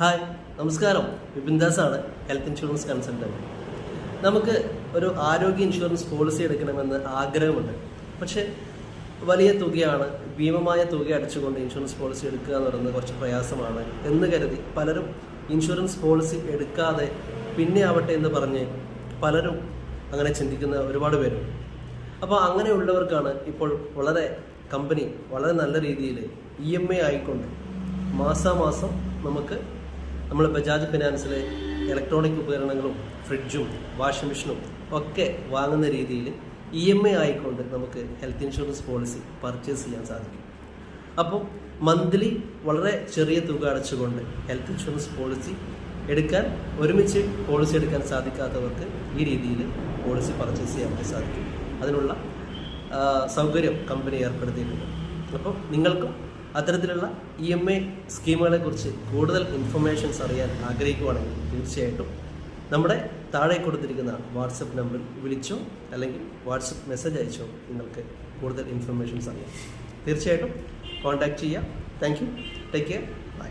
Hi നമസ്കാരം. വിപിൻദാസ് ആണ് health insurance consultant നമുക്ക് ഒരു ആരോഗ്യ ഇൻഷുറൻസ് പോളിസി എടുക്കണമെന്ന് ആഗ്രഹമുണ്ട്. പക്ഷെ വലിയ തുകയാണ് ഭീമമായ തുക അടച്ചുകൊണ്ട് ഇൻഷുറൻസ് പോളിസി എടുക്കുക എന്ന് പറയുന്നത് കുറച്ച് പ്രയാസമാണ് എന്ന് കരുതി പലരും ഇൻഷുറൻസ് പോളിസി എടുക്കാതെ പിന്നെ ആവട്ടെ എന്ന് പറഞ്ഞ് പലരും അങ്ങനെ ചിന്തിക്കുന്ന ഒരുപാട് പേരുണ്ട്. അപ്പോൾ അങ്ങനെയുള്ളവർക്കാണ് ഇപ്പോൾ വളരെ കമ്പനി വളരെ നല്ല രീതിയിൽ ഇ എം ഐ ആയിക്കൊണ്ട് മാസാമാസം നമുക്ക് നമ്മൾ ബജാജ് ഫിനാൻസിൽ ഇലക്ട്രോണിക് ഉപകരണങ്ങളും ഫ്രിഡ്ജും വാഷിംഗ് മെഷീനും ഒക്കെ വാങ്ങുന്ന രീതിയിൽ ഇ എം ഐ ആയിക്കൊണ്ട് നമുക്ക് ഹെൽത്ത് ഇൻഷുറൻസ് പോളിസി പർച്ചേസ് ചെയ്യാൻ സാധിക്കും. അപ്പോൾ മന്ത്ലി വളരെ ചെറിയ തുക അടച്ചുകൊണ്ട് ഹെൽത്ത് ഇൻഷുറൻസ് പോളിസി എടുക്കാൻ ഒരുമിച്ച് പോളിസി എടുക്കാൻ സാധിക്കാത്തവർക്ക് ഈ രീതിയിൽ പോളിസി പർച്ചേസ് ചെയ്യാൻ വേണ്ടി സാധിക്കും. അതിനുള്ള സൗകര്യം കമ്പനി ഏർപ്പെടുത്തിയിട്ടുണ്ട്. അപ്പോൾ നിങ്ങൾക്കും അത്തരത്തിലുള്ള ഇ എം ഐ സ്കീമുകളെ കുറിച്ച് കൂടുതൽ ഇൻഫർമേഷൻസ് അറിയാൻ ആഗ്രഹിക്കുവാണെങ്കിൽ തീർച്ചയായിട്ടും നമ്മുടെ താഴെ കൊടുത്തിരിക്കുന്ന വാട്സപ്പ് നമ്പറിൽ വിളിച്ചോ അല്ലെങ്കിൽ വാട്സപ്പ് മെസ്സേജ് അയച്ചോ നിങ്ങൾക്ക് കൂടുതൽ ഇൻഫർമേഷൻസ് അറിയാം. തീർച്ചയായിട്ടും കോൺടാക്റ്റ് ചെയ്യാം. Thank you take care bye